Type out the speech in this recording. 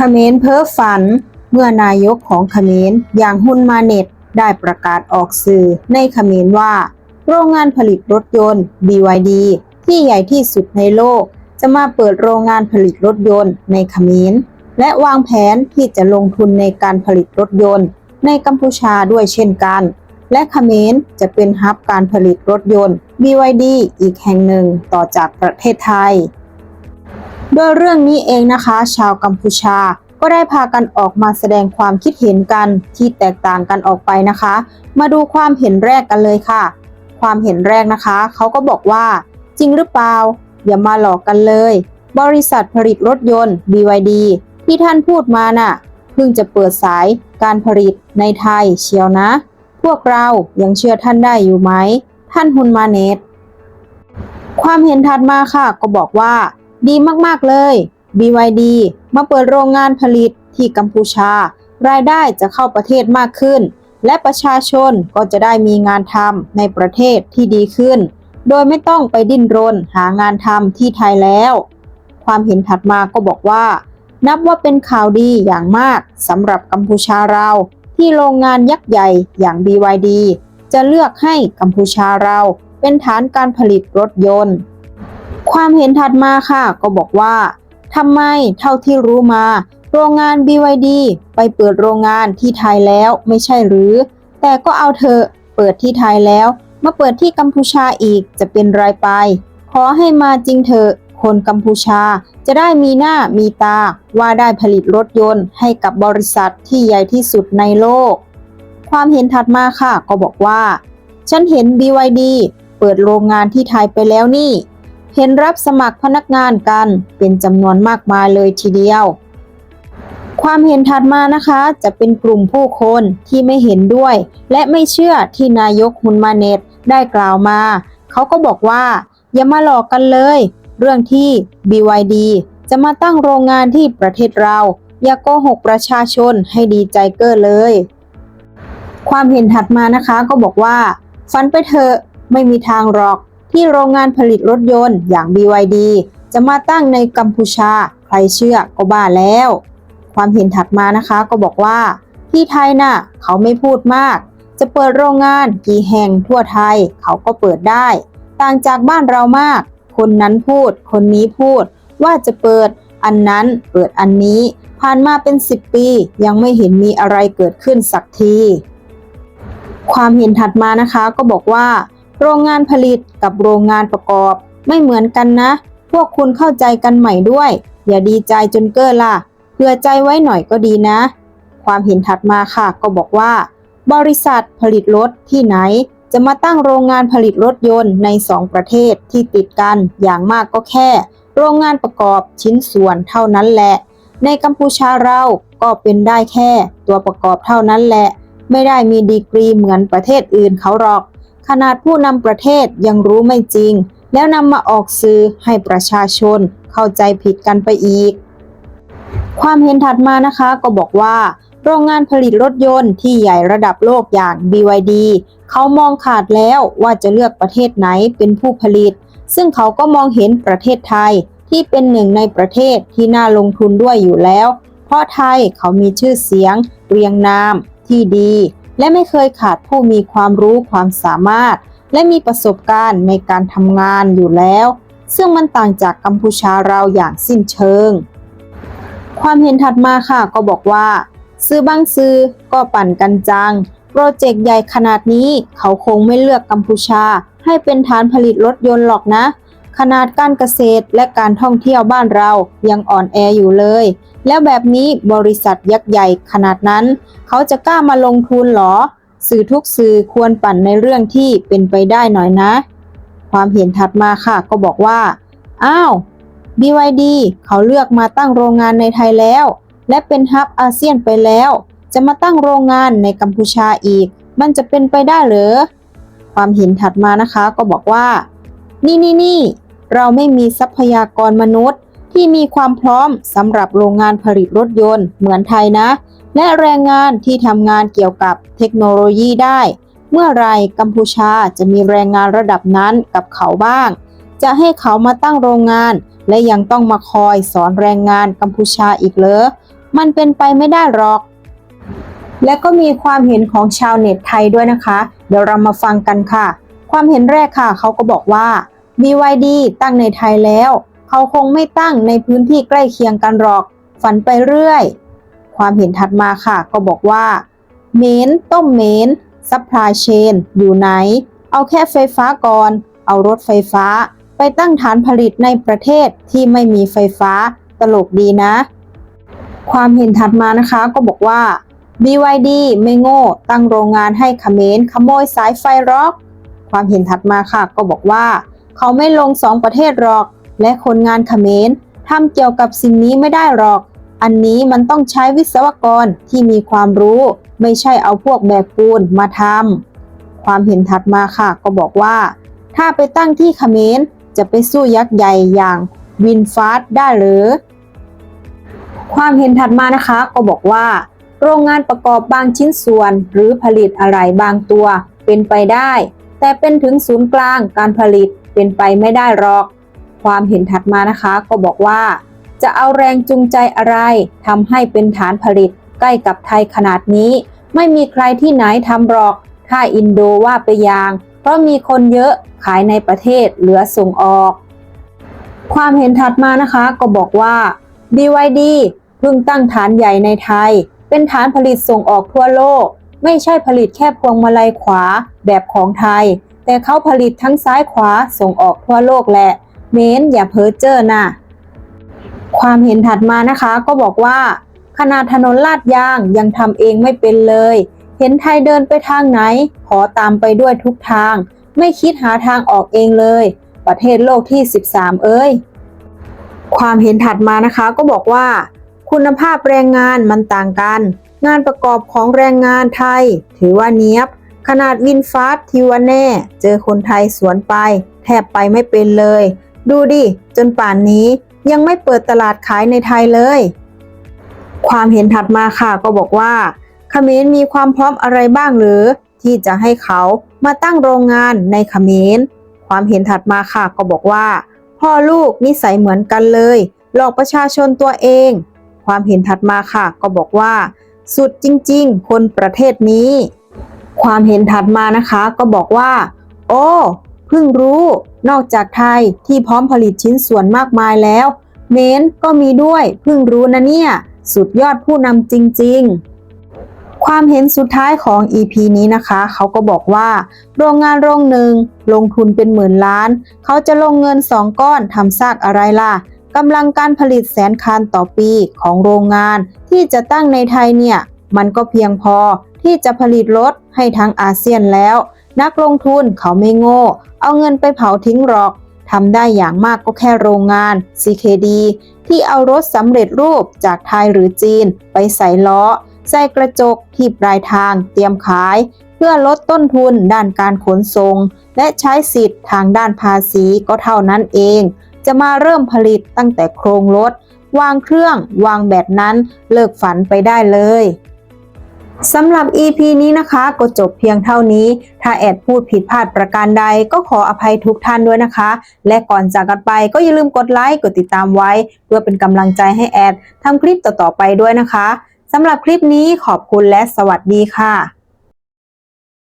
เขมรเพ้อฝัน เมื่อนายกของเขมรอย่างฮุนมาเน็ตได้ประกาศออกสื่อในเขมรว่า โรงงานผลิตรถยนต์ BYD ที่ใหญ่ที่สุดในโลก จะมาเปิดโรงงานผลิตรถยนต์ในเขมรและวางแผนที่จะลงทุนในการผลิตรถยนต์ ในกัมพูชาด้วยเช่นกัน และเขมรจะเป็นฮับการผลิตรถยนต์ BYD อีกแห่งหนึ่งต่อจากประเทศไทย โดยเรื่องนี้เองนะคะ ชาวกัมพูชาก็ได้พากันออกมาแสดงความคิดเห็นกันที่แตกต่างกันออกไปนะคะ มาดูความเห็นแรกกันเลยค่ะ ความเห็นแรกนะคะเขาก็บอกว่า จริงหรือเปล่า อย่ามาหลอกกันเลย บริษัทผลิตรถยนต์ BYD ที่ท่านพูดมาน่ะเพิ่งจะเปิดสายการผลิตในไทยเชียวนะ พวกเรายังเชื่อท่านได้อยู่ไหม ท่านฮุนมาเนตความเห็นถัดมาค่ะ ก็บอกว่า ดีมากๆเลย BYD มาเปิดโรงงานผลิตที่กัมพูชา รายได้จะเข้าประเทศมากขึ้น และประชาชนก็จะได้มีงานทำในประเทศที่ดีขึ้น โดยไม่ต้องไปดิ้นรนหางานทำที่ไทยแล้ว ความเห็นถัดมาก็บอกว่า นับว่าเป็นข่าวดีอย่างมากสำหรับกัมพูชาเรา ที่โรงงานยักษ์ใหญ่อย่าง BYD จะเลือกให้กัมพูชาเราเป็นฐานการผลิตรถยนต์ ความเห็นถัดมาค่ะ ก็บอกว่าทำไมเท่าที่รู้มา โรงงาน BYD ไปเปิดโรงงานที่ไทยแล้วไม่ใช่หรือ แต่ก็เอาเถอะเปิดที่ไทยแล้วมาเปิดที่กัมพูชาอีกจะเป็นไรไป ขอให้มาจริงเถอะ คนกัมพูชาจะได้มีหน้ามีตาว่าได้ผลิตรถยนต์ให้กับบริษัทที่ใหญ่ที่สุดในโลก ความเห็นถัดมาค่ะ ก็บอกว่า ฉันเห็น BYD เปิดโรงงานที่ไทยไปแล้วนี่ เห็นรับสมัครพนักงานกันเป็นจำนวนมากมายเลยทีเดียว ความเห็นถัดมานะคะจะเป็นกลุ่มผู้คนที่ไม่เห็นด้วย และไม่เชื่อที่นายกฮุนมาเนตได้กล่าวมา เขาก็บอกว่า อย่ามาหลอกกันเลย เรื่องที่ BYD จะมาตั้งโรงงานที่ประเทศเรา อย่าโกหกประชาชนให้ดีใจเก้อเลย ความเห็นถัดมานะคะก็บอกว่า ฝันไปเถอะไม่มีทางหรอก ที่โรงงานผลิตรถยนต์อย่าง BYD จะมาตั้งในกัมพูชา ใครเชื่อก็บ้าแล้ว ความเห็นถัดมานะคะก็บอกว่า ที่ไทยน่ะเขาไม่พูดมาก จะเปิดโรงงานกี่แห่งทั่วไทยเขาก็เปิดได้ ต่างจากบ้านเรามาก คนนั้นพูด คนนี้พูด ว่าจะเปิดอันนั้นเปิดอันนี้ ผ่านมาเป็น 10 ปี ยังไม่เห็นมีอะไรเกิดขึ้นสักที ความเห็นถัดมานะคะก็บอกว่า โรงงานผลิตกับโรงงานประกอบ ไม่เหมือนกันนะ พวกคุณเข้าใจกันใหม่ด้วย อย่าดีใจจนเก้อล่ะเผื่อใจไว้หน่อยก็ดีนะ ความเห็นถัดมาค่ะก็บอกว่า บริษัทผลิตรถที่ไหน จะมาตั้งโรงงานผลิตรถยนต์ในสองประเทศที่ติดกันอย่างมากก็แค่ โรงงานประกอบชิ้นส่วนเท่านั้นแหละ ในกัมพูชาเราก็เป็นได้แค่ ตัวประกอบเท่านั้นแหละ ไม่ได้มีดีกรีเหมือนประเทศอื่นเขาหรอก ขนาดผู้นำประเทศยังรู้ไม่จริง แล้วนำมาออกสื่อให้ประชาชนเข้าใจผิดกันไปอีก ความเห็นถัดมานะคะก็บอกว่า โรงงานผลิตรถยนต์ที่ใหญ่ระดับโลกอย่าง BYD เขามองขาดแล้วว่าจะเลือกประเทศไหนเป็นผู้ผลิต ซึ่งเขาก็มองเห็นประเทศไทยที่เป็นหนึ่งในประเทศที่น่าลงทุนด้วยอยู่แล้ว เพราะไทยเขามีชื่อเสียง เรียงนามที่ดี และไม่เคยขาดผู้มีความรู้ความสามารถ และมีประสบการณ์ในการทำงานอยู่แล้ว ซึ่งมันต่างจากกัมพูชาเราอย่างสิ้นเชิง ความเห็นถัดมาค่ะก็บอกว่า ซื้อบางซื้อก็ปั่นกันจัง โปรเจกต์ใหญ่ขนาดนี้เขาคงไม่เลือกกัมพูชา ให้เป็นฐานผลิตรถยนต์หรอกนะ ขนาดการเกษตรและการท่องเที่ยวบ้านเรายังอ่อนแออยู่เลย แล้วแบบนี้บริษัทยักษ์ใหญ่ขนาดนั้น เขาจะกล้ามาลงทุนหรอ สื่อทุกสื่อควรปั่นในเรื่องที่เป็นไปได้หน่อยนะ ความเห็นถัดมาค่ะก็บอกว่า อ้าว BYD เขาเลือกมาตั้งโรงงานในไทยแล้ว และเป็นฮับอาเซียนไปแล้ว จะมาตั้งโรงงานในกัมพูชาอีก มันจะเป็นไปได้เหรอความเห็นถัดมานะคะก็บอกว่า นี่นี่นี่เราไม่มีทรัพยากรมนุษย์ ที่มีความพร้อมสำหรับโรงงานผลิตรถยนต์เหมือนไทยนะ และแรงงานที่ทำงานเกี่ยวกับเทคโนโลยีได้ เมื่อไรกัมพูชาจะมีแรงงานระดับนั้นกับเขาบ้าง จะให้เขามาตั้งโรงงาน และยังต้องมาคอยสอนแรงงานกัมพูชาอีกเหรอมันเป็นไปไม่ได้หรอก และก็มีความเห็นของชาวเน็ตไทยด้วยนะคะ เดี๋ยวเรามาฟังกันค่ะ ความเห็นแรกค่ะ เขาก็บอกว่า BYD ตั้งในไทยแล้ว เขาคงไม่ตั้งในพื้นที่ใกล้เคียงกันหรอก ฝันไปเรื่อย ความเห็นถัดมาค่ะ ก็บอกว่า เมนต้มเมนซัพพลายเชนอยู่ไหน เอาแค่ไฟฟ้าก่อน เอารถไฟฟ้า ไปตั้งฐานผลิตในประเทศที่ไม่มีไฟฟ้าตลกดีนะ ความเห็นถัดมานะคะก็บอกว่า BYD ไม่โง่ ตั้งโรงงานให้เขมรขโมยสายไฟหรอก ความเห็นถัดมาค่ะ ก็บอกว่า เขาไม่ลงสองประเทศหรอก และคนงานเขมรทำเกี่ยวกับสิ่งนี้ไม่ได้หรอก อันนี้มันต้องใช้วิศวกรที่มีความรู้ ไม่ใช่เอาพวกแบกปูนมาทำความเห็นถัดมาค่ะก็บอกว่า ถ้าไปตั้งที่เขมรจะไปสู้ยักษ์ใหญ่อย่างวินฟาสได้หรือ ความเห็นถัดมานะคะก็บอกว่า โรงงานประกอบบางชิ้นส่วน หรือผลิตอะไรบางตัวเป็นไปได้ แต่เป็นถึงศูนย์กลางการผลิตเป็นไปไม่ได้หรอก ความเห็นถัดมานะคะ ก็บอกว่า จะเอาแรงจูงใจอะไรทำให้เป็นฐานผลิต ใกล้กับไทยขนาดนี้ ไม่มีใครที่ไหนทำหรอก ถ้าอินโดว่าไปยาง เพราะมีคนเยอะขายในประเทศเหลือส่งออก ความเห็นถัดมานะคะก็บอกว่า BYD เพิ่งตั้งฐานใหญ่ในไทย เป็นฐานผลิตส่งออกทั่วโลก ไม่ใช่ผลิตแค่พวงมาลัยขวาแบบของไทย แต่เขาผลิตทั้งซ้ายขวาส่งออกทั่วโลกแหละ เม้นอย่าเพ้อเจ้อนะความเห็นถัดมานะคะก็บอกว่าขนาดถนนลาดยางยังทำเองไม่เป็นเลย เห็นไทยเดินไปทางไหน ขอตามไปด้วยทุกทาง ไม่คิดหาทางออกเองเลย ประเทศโลกที่ 13 เอ้ย ความเห็นถัดมานะคะก็บอกว่า คุณภาพแรงงานมันต่างกัน งานประกอบของแรงงานไทย ถือว่าเนี้ยบ ขนาดวินฟาสทิวาแน่ เจอคนไทยสวนไป แทบไปไม่เป็นเลย ดูดิ จนป่านนี้ยังไม่เปิดตลาดขายในไทยเลย ความเห็นถัดมาค่ะก็บอกว่าเขมรมีความพร้อมอะไรบ้างหรือ ที่จะให้เขามาตั้งโรงงานในเขมรความเห็นถัดมาค่ะก็บอกว่า พ่อลูกนิสัยเหมือนกันเลย หลอกประชาชนตัวเอง ความเห็นถัดมาค่ะก็บอกว่า สุดจริง ๆ คนประเทศนี้ ความเห็นถัดมานะคะก็บอกว่า โอ้เพิ่งรู้ นอกจากไทยที่พร้อมผลิตชิ้นส่วนมากมายแล้ว เมนก็มีด้วยเพิ่งรู้นะเนี่ย สุดยอดผู้นำจริง ๆ ความเห็นสุดท้ายของ EP นี้นะคะ เขาก็บอกว่า โรงงานโรงหนึ่งลงทุนเป็นหมื่นล้าน เขาจะลงเงินสองก้อนทำซากอะไรล่ะกำลังการผลิตแสนคันต่อปีของโรงงานที่จะตั้งในไทยเนี่ย มันก็เพียงพอที่จะผลิตรถให้ทั้งอาเซียนแล้ว นักลงทุนเขาไม่โง่ เอาเงินไปเผาทิ้งหรอกทำได้อย่างมากก็แค่โรงงาน CKD ที่เอารถสำเร็จรูปจากไทยหรือจีน ไปใส่ล้อ ใส่กระจกที่ปลายทาง เตรียมขาย เพื่อลดต้นทุนด้านการขนส่ง และใช้สิทธิ์ทางด้านภาษีก็เท่านั้นเอง จะมาเริ่มผลิตตั้งแต่โครงรถ วางเครื่อง วางแบตนั้น เลิกฝันไปได้เลย สำหรับ EP นี้นะคะก็จบเพียงเท่านี้ ถ้าแอดพูดผิดพลาดประการใดก็ขออภัยทุกท่านด้วยนะคะ และก่อนจากกันไปก็อย่าลืมกดไลค์กดติดตามไว้ เพื่อเป็นกำลังใจให้แอดทำคลิปต่อๆไปด้วยนะคะสำหรับคลิปนี้ขอบคุณและสวัสดีค่ะ